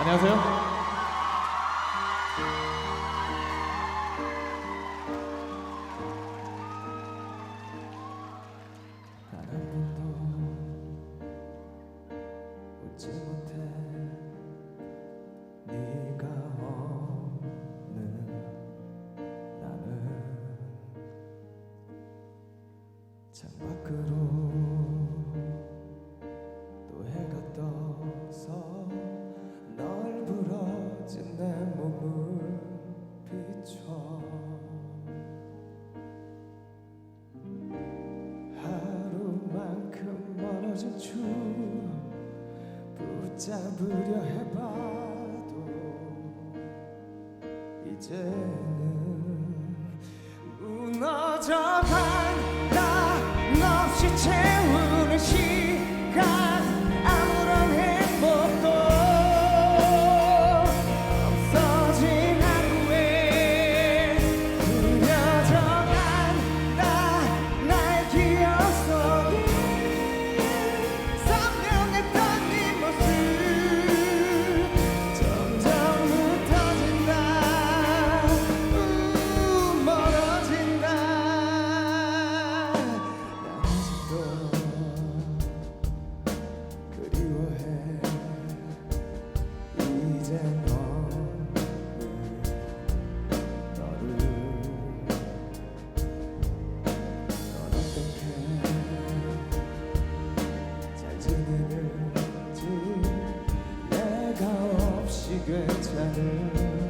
안녕하세요. 창밖으로 하루만큼 멀어진 주 붙잡으려 해봐도 이제는 무너져간 나 없이 채우는 시 return.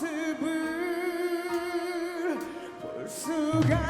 모습을 볼 수가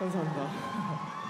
감사합니다.